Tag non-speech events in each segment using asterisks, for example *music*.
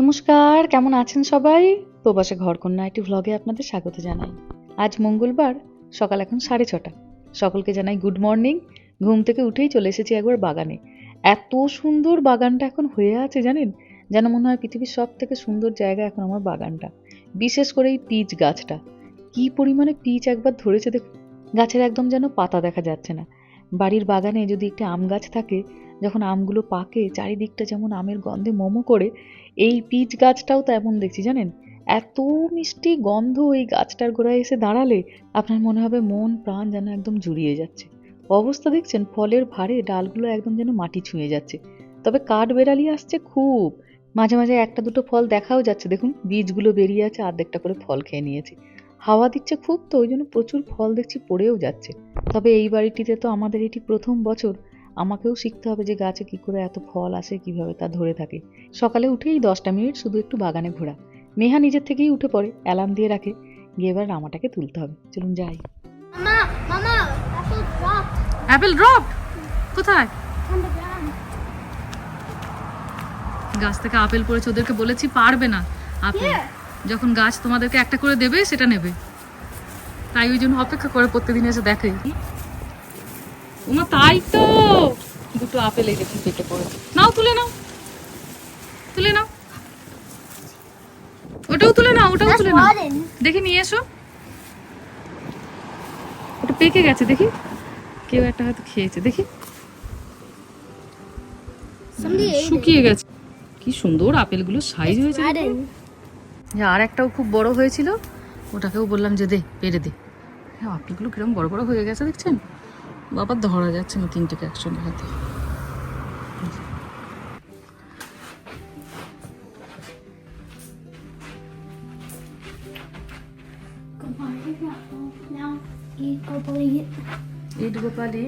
নমস্কার, কেমন আছেন সবাই? প্রবাসে ঘরকন্যা একটি ভ্লগে আপনাদের স্বাগত জানাই। আজ মঙ্গলবার, সকাল এখন সাড়ে ছটা। সকলকে জানাই গুড মর্নিং ঘুম থেকে উঠেই চলে এসেছি একবার বাগানে। এত সুন্দর বাগানটা এখন হয়ে আছে জানেন? যেন মনে হয় পৃথিবীর সব থেকে সুন্দর জায়গা এখন আমার বাগানটা। বিশেষ করে এই পিচ গাছটা। কি পরিমাণে পিচ একবার ধরেছে দেখুন। গাছের একদম যেন পাতা দেখা যাচ্ছে না। বাড়ির বাগানে যদি একটি আম গাছ থাকে যখন আমগুলো পাকে, চারিদিকটা যেমন আমের গন্ধে মোমো করে, এই পিচ গাছটাও তো এমন দেখছি, জানেন? এত মিষ্টি গন্ধ এই গাছটার গোড়ায় এসে দাঁড়ালে আপনার মনে হবে মন, প্রাণ যেন একদম জুড়িয়ে যাচ্ছে। অবস্থা দেখছেন, ফলের ভারে ডালগুলো একদম যেন মাটি ছুঁয়ে যাচ্ছে। তবে কাঠ বেড়ালি আসছে খুব। মাঝে মাঝে একটা দুটো ফল দেখাও যাচ্ছে। দেখুন, বীজগুলো বেরিয়ে আছে, আর্ধেকটা করে ফল খেয়ে নিয়েছে। হাওয়া দিচ্ছে খুব, তো ওই জন্য প্রচুর ফল দেখছি পড়েও যাচ্ছে। তবে এই বাড়িটিতে তো আমাদের এটি প্রথম বছর। আমাকেও শিখতে হবে যে গাছে কি করে এত ফল আসে কীভাবে তা ধরে থাকে। সকালে উঠেই দশটা মিনিট শুধু একটু বাগানে ঘোরা। মেহা নিজের থেকেই উঠে পড়ে অ্যালার্ম দিয়ে রাখে। গিয়ে এবার রামাটাকে তুলতে হবে। চলুন যাই। অ্যাপেল ড্রপ কোথায়. গাছ থেকে আপেল পড়েছে ওদেরকে বলেছি পারবে না আপেল। যখন গাছ তোমাদেরকে একটা করে দেবে সেটা নেবে। তাই ওই জন্য অপেক্ষা করে প্রত্যেকদিন এসে দেখে। ওমা তাই তো। দুটো আপেল এই দেখুন পেটে পড়েছে। নাও তুলে নাও। তুলে নাও। ওটাও তুলে নাও ওটাও তুলে নাও। দেখি নিয়ে এসো। ওটা পেকে গেছে দেখি। কেউ একটা হয়তো খেয়েছে দেখি। It. শুকিয়ে গেছে। কি সুন্দর আপেলগুলো সাইজ হয়েছে দেখো। Rotten. যে আর একটাও খুব বড় হয়েছিল। ওটাকেও বললাম যে দে পেরে দে। হ্যাঁ আপেলগুলো কিরম বড় বড় হয়ে গেছে দেখছেন? বাবা ধরা যাচ্ছে না তিনটেকে একসঙ্গে হাতে। ইট গোপালি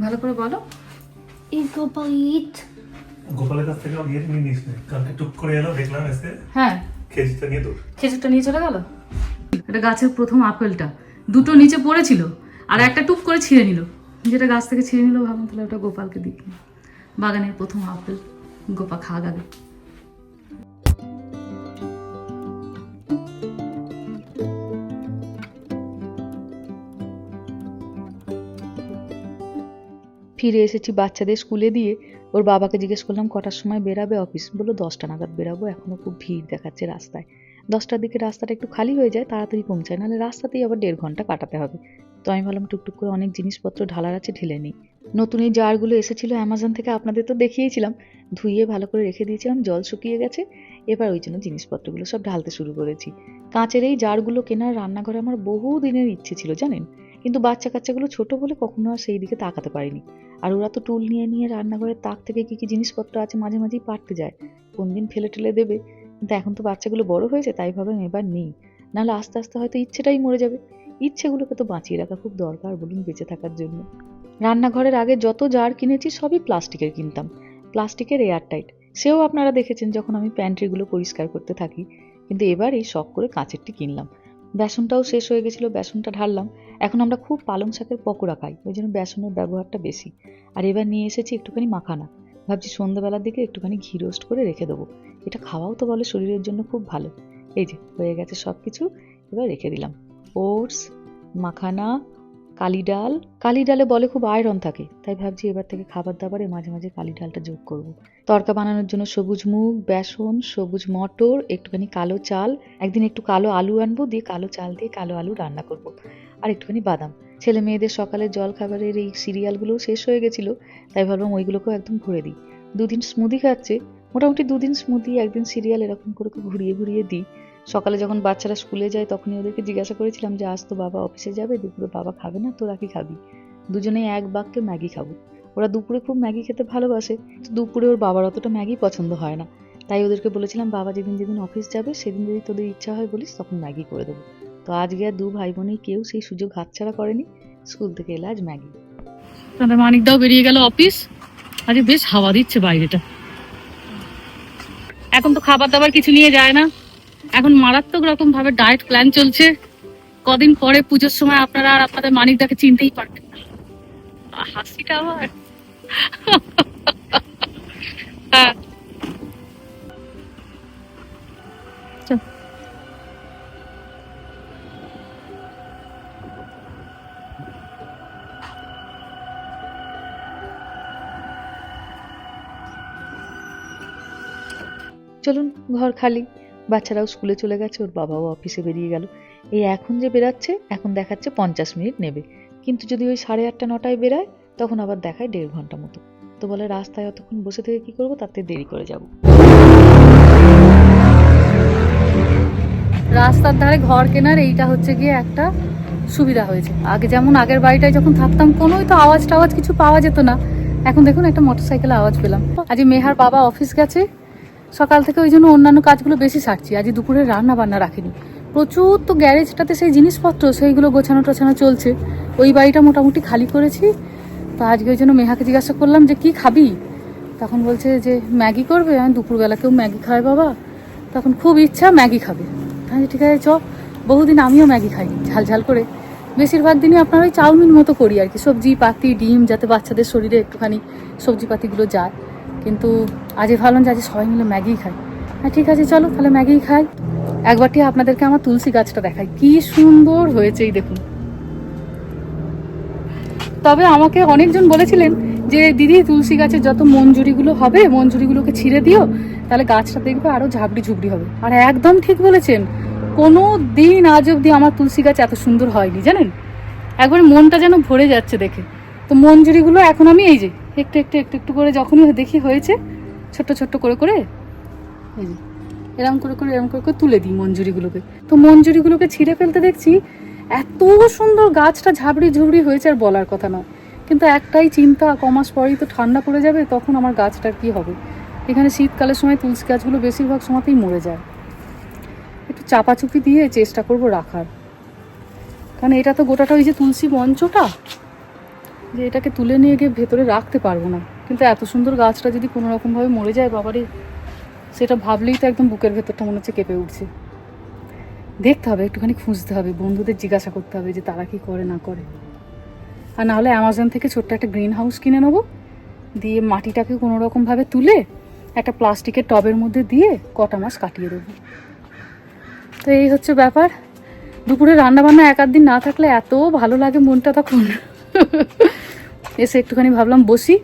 ভালো করে বলো. গোপালের কাছ থেকে নিয়ে নিস কালকে টুক করে এলো দেখলাম এসে হ্যাঁ। খেজিটা নিয়ে দূর খেজুরটা নিয়ে চলে গেল? এটা গাছের প্রথম আপেলটা। দুটো নিচে পড়েছিল। আর একটা টুপ করে ছিঁড়ে নিল। যেটা গাছ থেকে ছিঁড়ে নিল, ভাবলাম তাহলে ওটা গোপালকে দিই। বাগানের প্রথম আপেল গোপা খাওয়া যাবে। ফিরে এসেছি বাচ্চাদের স্কুলে দিয়ে। ওর বাবাকে জিজ্ঞেস করলাম, কটার সময় বেরাবে অফিস? বলল, দশটা নাগাদ বেরাবো। এখনও খুব ভিড় দেখাচ্ছে রাস্তায়। দশটার দিকে রাস্তাটা একটু খালি হয়ে যায়, তাড়াতাড়ি পৌঁছায়। নাহলে রাস্তাতেই আবার দেড় ঘণ্টা কাটাতে হবে। তো আমি ভাবলাম টুকটুক করে অনেক জিনিসপত্র ঢালার আছে ঢেলে নিই। নতুন এই জারগুলো এসেছিল অ্যামাজন থেকে, আপনাদের তো দেখিয়েছিলাম। ধুইয়ে ভালো করে রেখে দিয়েছিলাম, জল শুকিয়ে গেছে। এবার ওই জন্য জিনিসপত্রগুলো সব ঢালতে শুরু করেছি। কাঁচের এই জারগুলো কেনার রান্নাঘরে আমার বহু দিনের ইচ্ছে ছিল, জানেন? কিন্তু বাচ্চা কাচ্চাগুলো ছোট বলে কখনো আর সেই দিকে তাকাতে পারিনি। আর ওরা তো টুল নিয়ে নিয়ে রান্নাঘরের তাক থেকে কি কি জিনিসপত্র আছে মাঝে মাঝেই পারতে যায়। কোন দিন ফেলে টেলে দেবে। কিন্তু এখন তো বাচ্চাগুলো বড় হয়েছে, তাই ভাবলাম এবার নেই। নাহলে আস্তে আস্তে হয়তো ইচ্ছেটাই মরে যাবে। ইচ্ছেগুলোকে তো বাঁচিয়ে রাখা খুব দরকার বলুন বেঁচে থাকার জন্য। রান্নাঘরের আগে যত জার কিনেছি সবই প্লাস্টিকের কিনতাম। প্লাস্টিকের এয়ার টাইট সেও আপনারা দেখেছেন যখন আমি প্যান্ট্রিগুলো পরিষ্কার করতে থাকি, কিন্তু এবার এই শখ করে কাঁচেরটি কিনলাম। বেসনটাও শেষ হয়ে গেছিল, বেসনটা ঢাললাম। এখন আমরা খুব পালং শাকের পকোড়া খাই, ওই জন্য বেসনের ব্যবহারটা বেশি। আর এবার নিয়ে এসেছি একটুখানি মাখানা। ভাবছি সন্ধ্যাবেলার দিকে একটুখানি ঘি রোস্ট করে রেখে দেবো। এটা খাওয়াও তো বলে শরীরের জন্য খুব ভালো। এই যে, হয়ে গেছে সব কিছু এবার রেখে দিলাম। ওটস, মাখানা, কালি ডাল কালি ডালে বলে খুব আয়রন থাকে, তাই ভাবছি এবার থেকে খাবার দাবারে মাঝে মাঝে কালি ডালটা যোগ করব। তরকা বানানোর জন্য সবুজ মুগ, বেসন, সবুজ মটর, একটুখানি কালো চাল, একদিন একটু কালো আলু আনব, দিয়ে কালো চাল দিয়ে কালো আলু রান্না করব। আর একটুখানি বাদাম ছেলে মেয়েদের সকালের জল খাবারের এই সিরিয়ালগুলোও শেষ হয়ে গেছিল, তাই ভাবলাম ওইগুলোকেও একদম ভরে দিই দুদিন স্মুদি খাচ্ছে, মোটামুটি দুদিন স্মুদি একদিন সিরিয়াল এরকম করে ঘুরিয়ে ঘুরিয়ে দিই সকালে যখন বাচ্চারা স্কুলে যায়, তখনই ওদেরকে জিজ্ঞাসা করেছিলাম যে, আজ তো বাবা অফিসে যাবে, দুপুরে বাবা খাবে না, তোরা কি খাবি? দুজনেই এক বাক্যে ম্যাগি খাব। ওরা দুপুরে খুব ম্যাগি খেতে ভালোবাসে, তো দুপুরে ওর বাবার অতটা ম্যাগি পছন্দ হয় না। তাই ওদেরকে বলেছিলাম, বাবা যেদিন যেদিন অফিস যাবে, সেদিন যদি তোদের ইচ্ছা হয় বলিস, তখন ম্যাগি করে দেবো। তো আজকে আর দু ভাই বোনেই কেউ সেই সুযোগ হাতছাড়া করেনি। স্কুল থেকে এলে আজ ম্যাগি। তাদের মানিকদাও বেরিয়ে গেল অফিস। আজকে বেশ হাওয়া দিচ্ছে বাইরেটা। এখন তো খাবার দাবার কিছু নিয়ে যায় না। এখন মারাত্মক রকম ভাবে ডায়েট প্ল্যান চলছে। কদিন পরে পুজোর সময় আপনারা আর আপনাদের মানিকদাকে চিনতেই পারবেন হাসিটা হ্যাঁ। চলুন, ঘর খালি। বাচ্চারাও স্কুলে চলে গেছে, ওর বাবাও অফিসে বেরিয়ে গেল। এই এখন যে বেরাচ্ছে, এখন দেখাচ্ছে পঞ্চাশ মিনিট নেবে। কিন্তু যদি ওই সাড়ে আটটা, নটায় বেরায়, তখন আবার দেখায় দেড় ঘণ্টা মতো। তো বলে, রাস্তায় অতক্ষণ বসে থেকে কি করব? তাতে দেরি করে যাব। রাস্তার ধারে ঘর কেনার এইটা হচ্ছে গিয়ে একটা সুবিধা হয়েছে। আগে যেমন আগের বাড়িটায় যখন থাকতাম, কোনোই তো আওয়াজ টাওয়াজ কিছু পাওয়া যেত না। এখন দেখুন, একটা মোটরসাইকেলে আওয়াজ পেলাম। আজ মেহার বাবা অফিস গেছে। সকাল থেকে ওই জন্য অন্যান্য কাজগুলো বেশি সারছি। আজ দুপুরে রান্না বান্না রাখিনি। প্রচুর তো গ্যারেজটাতে সেই জিনিসপত্র, সেইগুলো গোছানো টোছানো চলছে। ওই বাড়িটা মোটামুটি খালি করেছি। তো আজকে ওই জন্য মেহাকে জিজ্ঞাসা করলাম যে, কি খাবি? তখন বলছে যে, ম্যাগি করবে। আমি দুপুরবেলা কেউ ম্যাগি খায় বাবা। তখন খুব ইচ্ছা ম্যাগি খাবে। আমি ঠিক আছে, চ। বহুদিন আমিও ম্যাগি খাই ঝাল ঝাল করে। বেশিরভাগ দিনই আপনার ওই চাউমিন মতো করি আর কি। সবজি পাতি, ডিম, যাতে বাচ্চাদের শরীরে একটুখানি সবজি পাতিগুলো যায়। কিন্তু আজকে ভাবলাম যে আজ সবাই মিলে ম্যাগি খাই হ্যাঁ ঠিক আছে, চলো, তাহলে ম্যাগি খাই। একবারটি আপনাদেরকে আমার তুলসী গাছটা দেখাই। কি সুন্দর হয়েছে এই দেখুন। তবে আমাকে অনেকজন বলেছিলেন যে, দিদি, তুলসী গাছের যত মঞ্জুরিগুলো হবে, মঞ্জুরিগুলোকে ছিঁড়ে দিও, তাহলে গাছটা দেখবে আরও ঝাবড়ি ঝুবড়ি হবে। আর একদম ঠিক বলেছেন, কোনো দিন আজ অব্দি আমার তুলসী গাছ এত সুন্দর হয়নি, জানেন? একবার মনটা যেন ভরে যাচ্ছে দেখে। তো মঞ্জুরিগুলো এখন আমি এই যে একটু একটু একটু একটু করে যখনই দেখি হয়েছে, ছোট্ট ছোট্ট করে করে এরম করে করে, এরম করে করে তুলে দিই মঞ্জুরিগুলোকে। তো মঞ্জুরিগুলোকে ছিঁড়ে ফেলতে দেখছি, এত সুন্দর গাছটা ঝাবড়ি ঝুবড়ি হয়েছে আর বলার কথা নয়। কিন্তু একটাই চিন্তা, কমাস পরেই তো ঠান্ডা পড়ে যাবে, তখন আমার গাছটার কি হবে? এখানে শীতকালের সময় তুলসী গাছগুলো বেশিরভাগ সময়তেই মরে যায়। একটু চাপাচুপি দিয়ে চেষ্টা করব রাখার। কারণ এটা তো গোটাটা ওই যে তুলসী মঞ্চটা যে এটাকে তুলে নিয়ে গিয়ে ভেতরে রাখতে পারব না। কিন্তু এত সুন্দর গাছটা যদি কোনো রকমভাবে মরে যায় বাবারে, সেটা ভাবলেই তো একদম বুকের ভেতরটা মনে হচ্ছে কেঁপে উঠছে। দেখতে হবে, একটুখানি খুঁজতে হবে, বন্ধুদের জিজ্ঞাসা করতে হবে যে তারা কি করে, না করে। আর নাহলে অ্যামাজন থেকে ছোট্ট একটা গ্রিন হাউস কিনে নেব, দিয়ে মাটিটাকে কোনো রকমভাবে তুলে একটা প্লাস্টিকের টবের মধ্যে দিয়ে কটা মাস কাটিয়ে দেবো। তো এই হচ্ছে ব্যাপার। দুপুরে রান্না বান্না এক দিন না থাকলে এত ভালো লাগে মনটা তখন। এসে একটুখানি ভাবলাম বসি।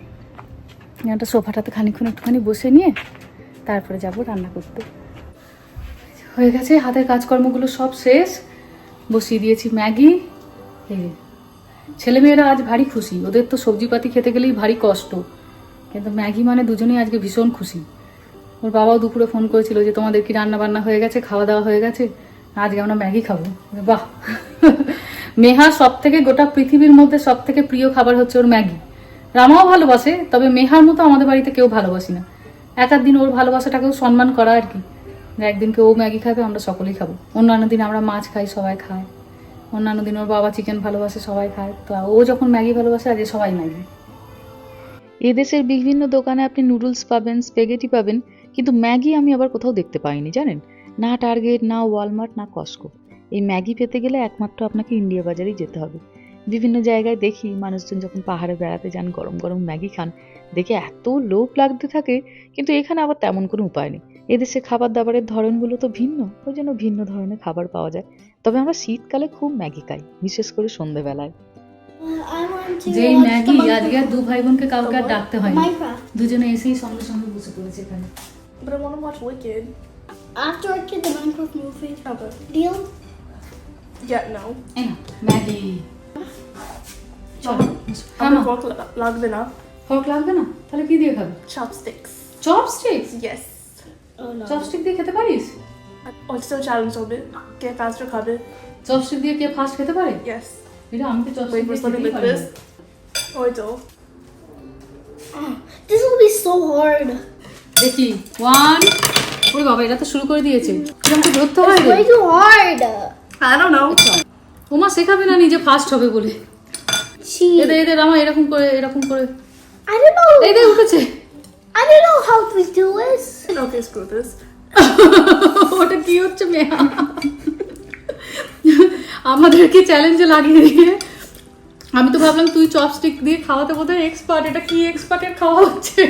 একটা সোফাটাতে খানিক্ষণ একটুখানি বসে নিয়ে তারপরে যাব রান্না করতে। হয়ে গেছে, হাতের কাজকর্মগুলো সব শেষ। বসিয়ে দিয়েছি ম্যাগি। এই যে। ছেলেমেয়েরা আজ ভারী খুশি। ওদের তো সবজিপাতি খেতে গেলেই ভারী কষ্ট। কিন্তু ম্যাগি মানে দুজনেই আজকে ভীষণ খুশি। ওর বাবাও দুপুরে ফোন করেছিল যে তোমাদের কি রান্না বান্না হয়ে গেছে, খাওয়া দাওয়া হয়ে গেছে? আজকে আমরা ম্যাগি খাব। বাহ! মেহা সব থেকে গোটা পৃথিবীর মধ্যে সব থেকে প্রিয় খাবার হচ্ছে ওর ম্যাগি। রামাও ভালোবাসে, তবে মেহার মতো আমাদের বাড়িতে কেউ ভালোবাসি না। এক দিন ওর ভালোবাসাটাকেও সম্মান করা আর কি। একদিনকে ও ম্যাগি খাবে, আমরা সকলেই খাব। অন্যান্য দিন আমরা মাছ খাই, সবাই খায়। অন্যান্য দিন ওর বাবা চিকেন ভালোবাসে, সবাই খায়। তো ও যখন ম্যাগি ভালোবাসে আজকে সবাই ম্যাগি। এদেশের বিভিন্ন দোকানে আপনি নুডলস পাবেন, স্পেগেটি পাবেন, কিন্তু ম্যাগি আমি আবার কোথাও দেখতে পাইনি, জানেন? না টার্গেট, না ওয়ালমার্ট, না কস্কো। এই ম্যাগি পেতে গেলে একমাত্র আপনাকে ইন্ডিয়া বাজারেই যেতে হবে। বিভিন্ন জায়গায় দেখি মানুষজন যখন পাহাড়ে বেড়াতে যান গরম গরম ম্যাগি খান দেখে এত লোভ লাগতে থাকে কিন্তু এখানে আবার তেমন কোনো উপায় নেই। এদেশে খাবার দাবারের ধরনগুলো তো ভিন্ন ওই জন্য ভিন্ন ধরনের খাবার পাওয়া যায়। তবে আমরা শীতকালে খুব ম্যাগি খাই বিশেষ করে সন্ধেবেলায়। যেই ম্যাগি আজকে আর দু ভাই বোনকে কাউকে আর ডাকতে হয়নি। দুজনে এসেই সঙ্গে সঙ্গে বসে পড়েছে এখানে। But I want to watch Wicked. After I get the Minecraft movie. Deal? Yeah, no. না ম্যাগি চলো হ্যাঁ to log the up. Fork লাগবে না তাহলে কি দিয়ে খাবে Chopsticks. Chopstick Yes. Oh no. Chopstick দিয়ে খেতে পারিস Oh, challenge a bit. Get faster cover. Chopstick দিয়ে কে ফার্স্ট খেতে পারে Yes. এটা আমি তো চপস্টিক দিয়ে খেতেই like পারি this. না। Oh. Ah, will be so hard. দেখি ওয়ান ওরে বাবা এটা তো শুরু করে দিয়েছে এরকম তো ধরতে হয় It's way too hard. I don't know. ওমা শেখাবে না নিজে ফার্স্ট হবে বলে. এদের এদের আমার এরকম করে এরকম করে I don't know. এই উঠেছে I don't know how to do this. Okay, screw this. *laughs* ওটা কি হচ্ছে মেয়া আমাদেরকে চ্যালেঞ্জে লাগিয়ে দিয়ে আমি তো ভাবলাম তুই চপস্টিক দিয়ে খাওয়াতে বোধহয় এক্সপার্ট এটা কি এক্সপার্টের খাওয়া হচ্ছে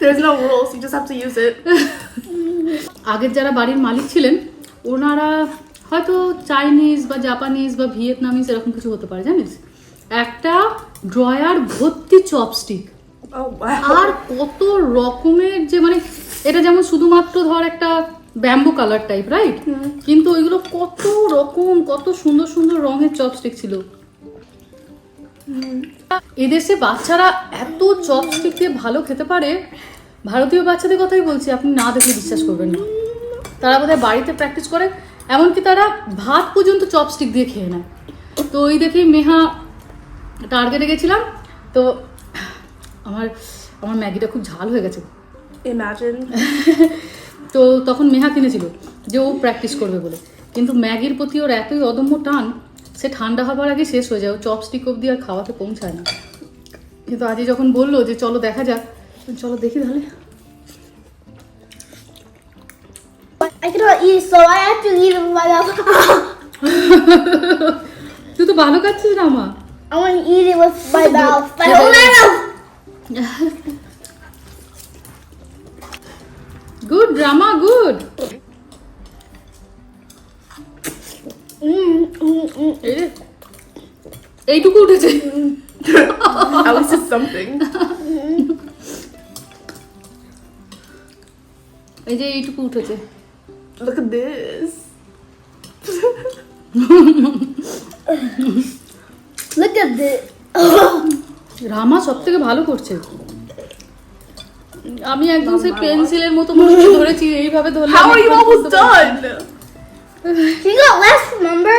There's no rules. You just have to use it. আগের যারা বাড়ির মালিক ছিলেন ওনারা হয়তো চাইনিজ বা জাপানিজ বা ভিয়েতনামিজ এরকম কিছু হতে পারে জানিস? একটা ড্রয়ার ভর্তি চপস্টিক। Oh আর কত রকমের যে মানে এটা যেমন শুধুমাত্র ধর একটা ব্যাম্বু কালার টাইপ রাইট কিন্তু ওইগুলো কত রকম কত সুন্দর সুন্দর রঙের চপস্টিক ছিল। এদেশে বাচ্চারা এত চপস্টিক দিয়ে ভালো খেতে পারে ভারতীয় বাচ্চাদের কথাই বলছি আপনি না দেখলে বিশ্বাস করবেন না। তারা বোধহয় বাড়িতে প্র্যাকটিস করে এমনকি তারা ভাত পর্যন্ত চপস্টিক দিয়ে খেয়ে নেয়। তো ওই দেখেই মেহা টার্গেটে গেছিলাম। তো আমার আমার ম্যাগিটা খুব ঝাল হয়ে গেছে. *laughs* তো তখন মেহা কিনেছিল যে ও প্র্যাকটিস করবে বলে। কিন্তু ম্যাগির প্রতি ওর এতই অদম্য টান সে ঠান্ডা হবার আগে শেষ হয়ে যায়। ও চপস্টিক অবধি আর খাওয়াতে পৌঁছায় না। কিন্তু আজই যখন বলল যে চলো দেখা যাক চলো দেখি তাহলে। I cannot eat, so I have to eat it with my mouth. তুই তো ভালো খাচ্ছিস না মা I want to eat it with my mouth. My whole mouth. Good drama good Mm, mm, mm. এই রে এইটুকু উঠেছে At least it's something. এই যে এইটুকু উঠেছে Look at this. Look at this. রামা সব থেকে ভালো করছে আমি একদম সেই পেন্সিলের মতো মনে ধরেছি এইভাবে ধরলে How are you almost done? She got less, remember?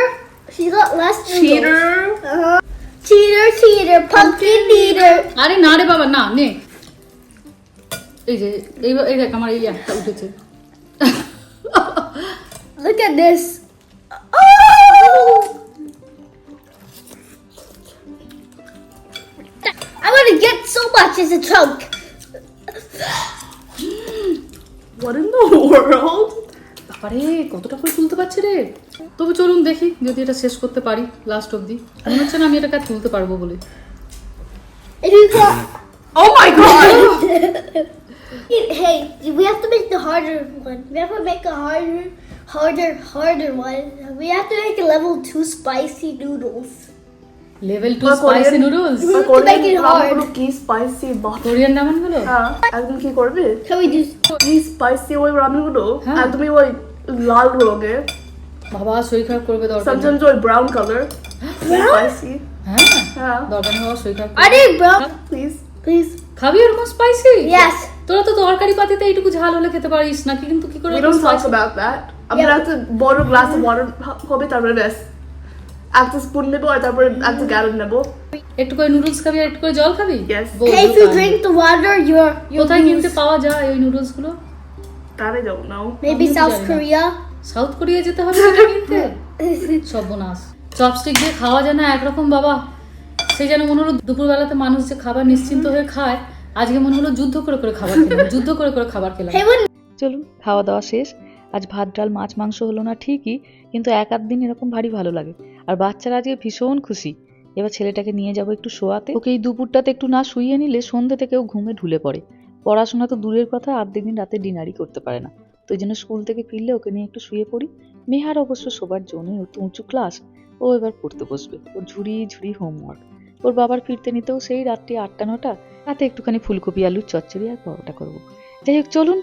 She got less. Cheater. Uh-huh. Cheater, cheater, pumpkin eater. আরে না রে বাবা না নে এই যে এই এই দেখ আমার এই একটা উঠেছে Look at this. Oh! I want to get so much as a chunk. What in the world? বাবারে কতটা করে তুলতে পারছে রে তবে চলুন দেখি যদি এটা শেষ করতে পারি লাস্ট অবধি মনে হচ্ছে না আমি এটাকে তুলতে পারব বলে Oh my god! hey, we have to make the harder one. We have to make a harder, harder, harder one. We have to make a level two spicy noodles. Level two spicy noodles We have to make it hard. রামগুলো কি spicy বাহ Korean রামেনগুলো হ্যাঁ একদম কি করবে Can we do? কি spicy ওই রামেনগুলো হ্যাঁ। একদমই ওই লাল রঙের বাবা শরীর খারাপ করবে দরকার sometimes ওই ব্রাউন কালার স্পাইসি হ্যাঁ হ্যাঁ দরকার বাবা শরীর খারাপ need bro. Please Please. খাবি ওরকম স্পাইসি Yes. তোরা তো তরকারি পাতিতে এইটুকু ঝাল হলে খেতে পারিস না কিন্তু কি করে একটা বড় গ্লাস ওয়াটার হবে তারপরে ব্যাস। একটা স্পুন নেব আর তারপরে একটা গ্যালন নেব। একটু করে নুডলস খাবি একটু করে জল খাবি? তাই। drink the water, you're you're কোথায় কিনতে পাওয়া যায় ওই নুডলসগুলো? that I don't know Maybe আমিও তো South জানি না। Korea. সাউথ কোরিয়া যেতে হবে কিনতে? *laughs* সর্বনাশ চপস্টিক দিয়ে খাওয়া যায় না একরকম বাবা। সেই যেন মনে হলো দুপুরবেলাতে মানুষ যে খাবার নিশ্চিন্ত হয়ে খায় আজকে মনে হলো যুদ্ধ করে করে খাবার খেলাম যুদ্ধ করে করে খাবার খেলাম। চলুন খাওয়া দাওয়া শেষ। আজ ভাত, ডাল, মাছ, মাংস হলো না ঠিকই, কিন্তু এক আধ দিন এরকম ভারী ভালো লাগে। আর বাচ্চারা আজকে ভীষণ খুশি। এবার ছেলেটাকে নিয়ে যাব একটু শোয়াতে। ওকে এই দুপুরটাতে একটু না শুইয়ে নিলে সন্ধ্যে থেকেও ঘুমে ঢুলে পড়ে। পড়াশোনা তো দূরের কথা অর্ধেক দিন রাতে ডিনারই করতে পারে না। তো ওই জন্য স্কুল থেকে ফিরলে ওকে নিয়ে একটু শুয়ে পড়ি। মেহার অবশ্য শোবার জন্যই ও তো উঁচু ক্লাস। ও এবার পড়তে বসবে। ওর ঝুড়ি ঝুড়ি হোমওয়ার্ক। ওর বাবার ফিরতে নিতেও সেই রাত্রি আটটা, নটা। রাতে একটুখানি ফুলকপি, আলুর চচ্চড়ি আর পরোটা করব। যাই হোক, চলুন।